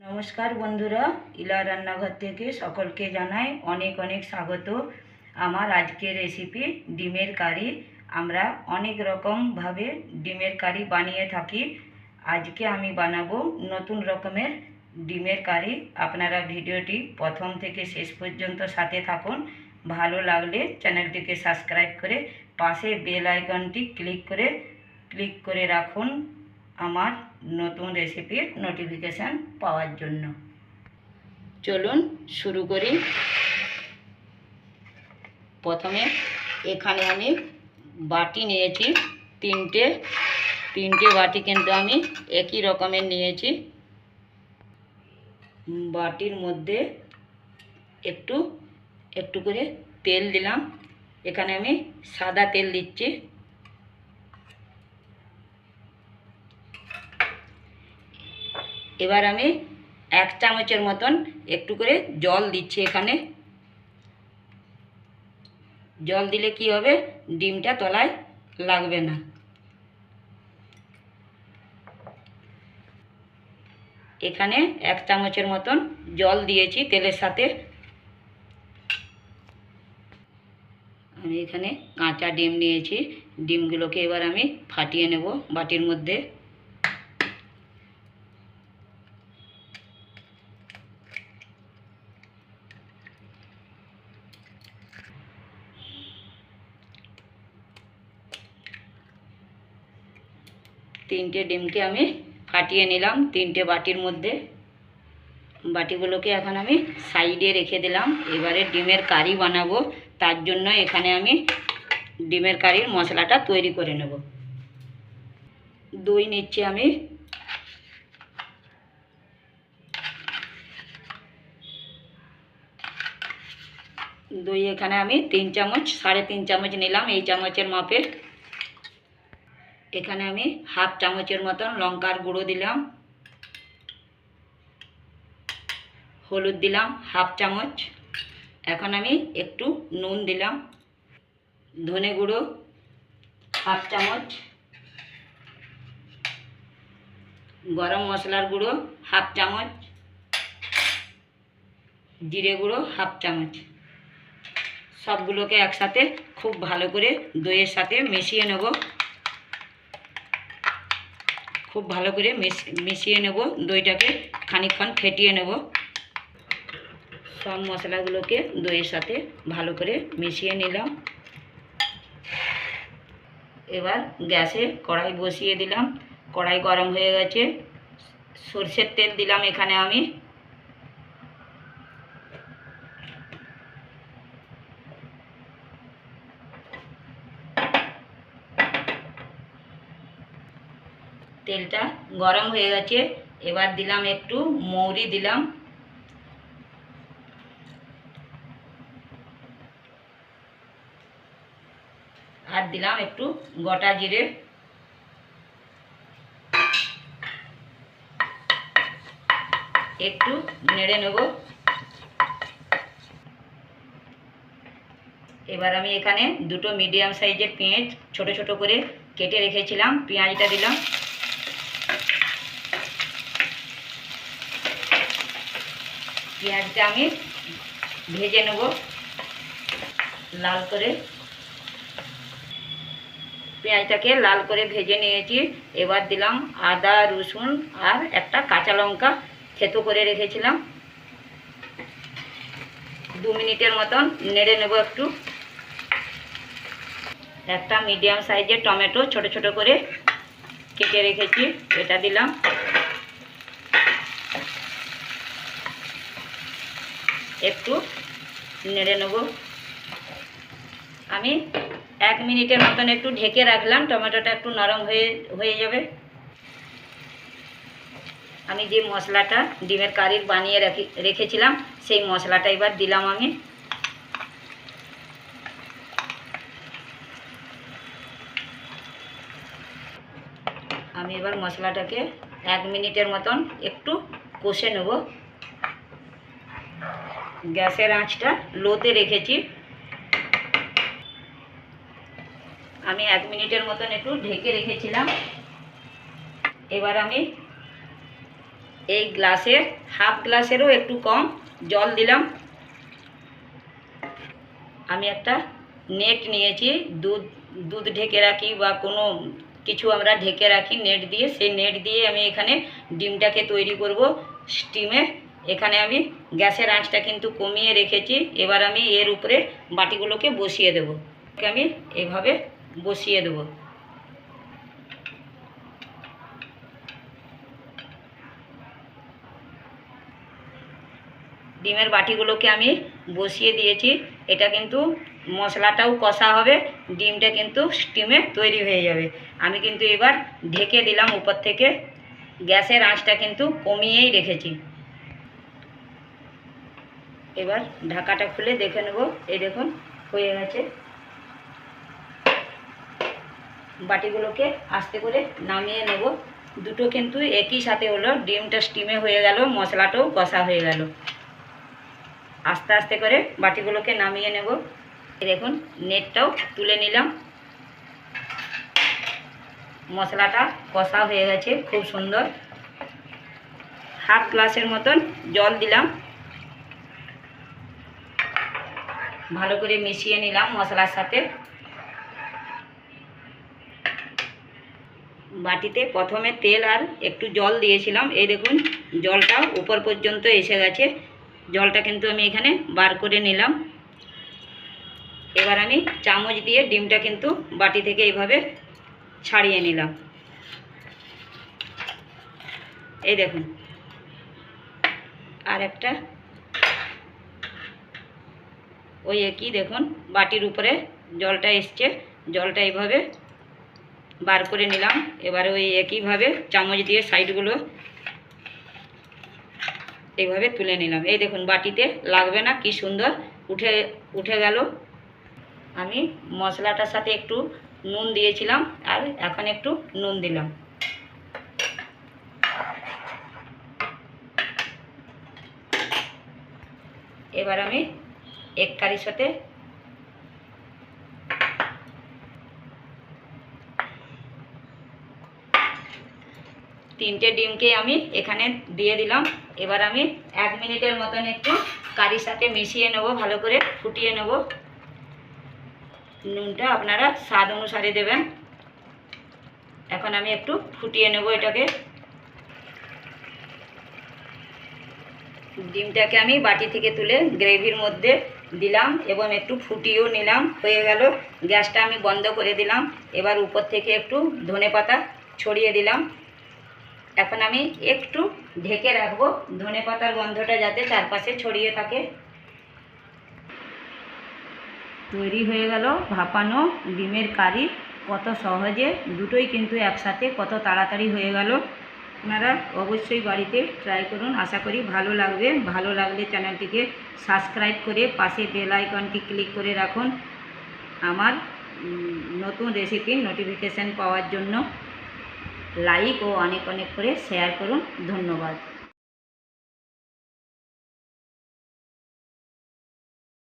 নমস্কার বন্ধুরা, ইলা রান্নাঘর থেকে সকলকে জানাই অনেক অনেক স্বাগত। আমার আজকের রেসিপি ডিমের কারি। আমরা অনেক রকমভাবে ডিমের কারি বানিয়ে থাকি। আজকে আমি বানাবো নতুন রকমের ডিমের কারি। আপনারা ভিডিওটি প্রথম থেকে শেষ পর্যন্ত সাথে থাকুন। ভালো লাগলে চ্যানেলটিকে সাবস্ক্রাইব করে পাশে বেল আইকনটি ক্লিক করে ক্লিক করে রাখুন। আমার নতুন রেসিপির নোটিফিকেশান পাওয়ার জন্য। চলুন শুরু করি। প্রথমে এখানে আমি বাটি নিয়েছি, তিনটে তিনটে বাটি কিন্তু আমি একই রকমের নিয়েছি। বাটির মধ্যে একটু একটু করে তেল দিলাম। এখানে আমি সাদা তেল দিচ্ছি। এবার আমি এক চামচের মতন একটু করে জল দিচ্ছি এখানে। জল দিলে কি হবে? ডিমটা তলায় লাগবে না। এখানে এক চামচের মতন জল দিয়েছি তেলের সাথে। আমি এখানে কাঁচা ডিম নিয়েছি। ডিমগুলোকে এবার আমি ফাটিয়ে নেব বাটির মধ্যে। তিনটে ডিমকে আমি ফাটিয়ে নিলাম, তিনটে বাটির মধ্যে। বাটিগুলোকে এখন আমি সাইডে রেখে দিলাম। এবারে ডিমের কারি বানাবো, তার জন্য এখানে আমি ডিমের কারির মশলাটা তৈরি করে নেব। দই নিচ্ছি আমি। দই এখানে আমি তিন চামচ, সাড়ে তিন চামচ নিলাম। এই চামচের মাপে এখানে আমি হাফ চামচের মতন লঙ্কার গুঁড়ো দিলাম। হলুদ দিলাম, হাফ চামচ। এখন আমি একটু নুন দিলাম। ধনে গুঁড়ো, হাফ চামচ। গরম মশলার গুঁড়ো, হাফ চামচ। জিরে গুঁড়ো, হাফ চামচ। সবগুলোকে একসাথে খুব ভালো করে দইয়ের সাথে মিশিয়ে নেব। খুব ভালো করে মিশিয়ে নেব, দইটাকে খানিকক্ষণ ফেটিয়ে নেব। সব মশলাগুলোকে দইয়ের সাথে ভালো করে মিশিয়ে নিলাম। এবার গ্যাসে কড়াই বসিয়ে দিলাম। কড়াই গরম হয়ে গেছে। সর্ষের তেল দিলাম এখানে আমি। তেলটা গরম হয়ে গেছে। এবার দিলাম একটু মৌরি দিলাম। আর দিলাম একটু গোটা জিরে। একটু নেড়ে নেব। এবার আমি এখানে দুটো মিডিয়াম সাইজের পেঁয়াজ ছোট ছোট করে কেটে রেখেছিলাম। পেঁয়াজটা দিলাম। পেঁয়াজটা আমি ভেজে নেব লাল করে। পেঁয়াজটাকে লাল করে ভেজে নিয়েছি। এবার দিলাম আদা, রসুন আর একটা কাঁচা লঙ্কা থেতো করে রেখেছিলাম। দু মিনিটের মতন নেড়ে নেব একটু। একটা মিডিয়াম সাইজের টমেটো ছোট ছোট করে কেটে রেখেছি। এটা দিলাম। একটু নেড়ে নেব। আমি এক মিনিটের মতন একটু ঢেকে রাখলাম, টমেটোটা একটু নরম হয়ে হয়ে যাবে। আমি যে মশলাটা ডিমের কারির বানিয়ে রেখে, রেখেছিলাম, সেই মশলাটা এবার দিলাম আমি। আমি এবার মশলাটাকে এক মিনিটের মতন একটু কষে নেব। গ্যাসের আঁচটা লোতে রেখেছি। আমি এক মিনিটের মতন একটু ঢেকে রেখেছিলাম। এবার আমি এই গ্লাসের, হাফ গ্লাসেরও একটু কম জল দিলাম। আমি একটা নেট নিয়েছি, দুধ দুধ ঢেকে রাখি বা কোনো কিছু আমরা ঢেকে রাখি নেট দিয়ে। সেই নেট দিয়ে আমি এখানে ডিমটাকে তৈরি করব স্টিমে। এখানে আমি গ্যাসের আঁচটা কিন্তু কমিয়ে রেখেছি। এবার আমি এর উপরে বাটিগুলোকে বসিয়ে দেবো। আমি এভাবে বসিয়ে দেবো। ডিমের বাটিগুলোকে আমি বসিয়ে দিয়েছি। এটা কিন্তু মশলাটাও কষা হবে, ডিমটা কিন্তু স্টিমে তৈরি হয়ে যাবে। আমি কিন্তু এবার ঢেকে দিলাম উপর থেকে। গ্যাসের আঁচটা কিন্তু কমিয়েই রেখেছি। এবার ঢাকাটা খুলে দেখে নেব। এই দেখুন, হয়ে গেছে। বাটিগুলোকে আস্তে করে নামিয়ে নেব। দুটো কিন্তু একই সাথে হলো, ডিমটা স্টিমে হয়ে গেল, মশলাটাও কষা হয়ে গেল। আস্তে আস্তে করে বাটিগুলোকে নামিয়ে নেব। দেখুন, নেটটাও তুলে নিলাম। মশলাটা কষা হয়ে গেছে, খুব সুন্দর। হাফ গ্লাসের মতন জল দিলাম। ভালো করে মিশিয়ে নিলাম মশলার সাথে। বাটিতে প্রথমে তেল আর একটু জল দিয়েছিলাম। এই দেখুন, জলটা উপর পর্যন্ত এসে গেছে। জলটা কিন্তু আমি এখানে বার করে নিলাম। এবার আমি চামচ দিয়ে ডিমটা কিন্তু বাটি থেকে এইভাবে ছাড়িয়ে নিলাম। এই দেখুন, আর একটা ওই একই দেখুন, বাটির উপরে জলটা এসছে। জলটা এইভাবে বার করে নিলাম। এবারে ওই একইভাবে চামচ দিয়ে সাইডগুলো এইভাবে তুলে নিলাম। এই দেখুন, বাটিতে লাগবে না, কি সুন্দর উঠে উঠে গেল। আমি মশলাটার সাথে একটু নুন দিয়েছিলাম আর এখন একটু নুন দিলাম। এবার আমি এক কারির সাথে। তিনটে ডিমকে আমি এখানে দিয়ে দিলাম। এবার আমি এক মিনিটের মতন একটু কারির সাথে মিশিয়ে নেব, ভালো করে ফুটিয়ে নেব। নুনটা আপনারা স্বাদ অনুসারে দেবেন। এখন আমি একটু ফুটিয়ে নেব এটাকে। ডিমটাকে আমি বাটি থেকে তুলে গ্রেভির মধ্যে দিলাম এবং একটু ফুটিয়েও নিলাম। হয়ে গেল, গ্যাসটা আমি বন্ধ করে দিলাম। এবার উপর থেকে একটু ধনে পাতা ছড়িয়ে দিলাম। এখন আমি একটু ঢেকে রাখব ধনে পাতার গন্ধটা যাতে চারপাশে ছড়িয়ে থাকে। তৈরি হয়ে গেল ভাপানো ডিমের কারি। কত সহজে, দুটোই কিন্তু একসাথে কত তাড়াতাড়ি হয়ে গেল। আপনারা অবশ্যই বাড়িতে ট্রাই করুন। আশা করি ভালো লাগবে। ভালো লাগলে চ্যানেলটিকে সাবস্ক্রাইব করে পাশে বেল আইকনটি ক্লিক করে রাখুন। আমার নতুন রেসিপির নোটিফিকেশান পাওয়ার জন্য লাইক ও অনেক অনেক করে শেয়ার করুন। ধন্যবাদ।